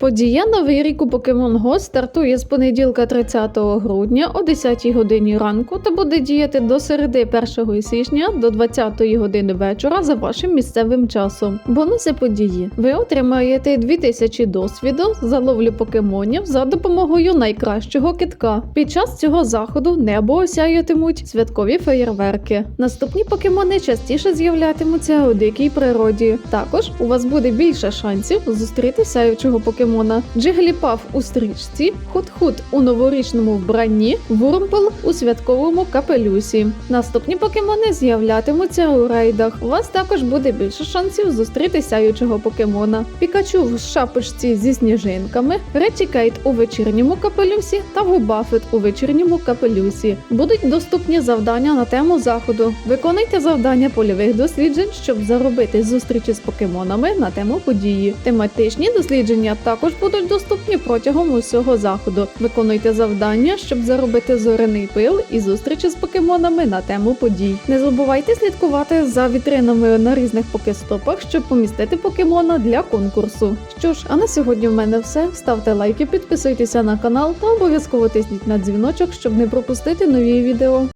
Подія Новий рік у Pokemon Go стартує з понеділка 30 грудня о 10 годині ранку та буде діяти до середи 1 січня до 20 години вечора за вашим місцевим часом. Бонуси події. Ви отримаєте 2000 досвіду за ловлю покемонів за допомогою найкращого китка. Під час цього заходу небо осяятимуть святкові феєрверки. Наступні покемони частіше з'являтимуться у дикій природі. Також у вас буде більше шансів зустріти сяючого покемона. Джигліпаф у стрічці, Хут-Хут у новорічному вбранні, Вурмпл у святковому капелюсі. Наступні покемони з'являтимуться у рейдах. У вас також буде більше шансів зустріти сяючого покемона. Пікачу в шапочці зі сніжинками, Ретікейт у вечірньому капелюсі та Губафет у вечірньому капелюсі. Будуть доступні завдання на тему заходу. Виконуйте завдання польових досліджень, щоб заробити зустрічі з покемонами на тему події. Тематичні дослідження також будуть доступні протягом усього заходу. Виконуйте завдання, щоб заробити зоряний пил і зустрічі з покемонами на тему подій. Не забувайте слідкувати за вітринами на різних покестопах, щоб помістити покемона для конкурсу. Що ж, а на сьогодні в мене все. Ставте лайки, підписуйтеся на канал та обов'язково тисніть на дзвіночок, щоб не пропустити нові відео.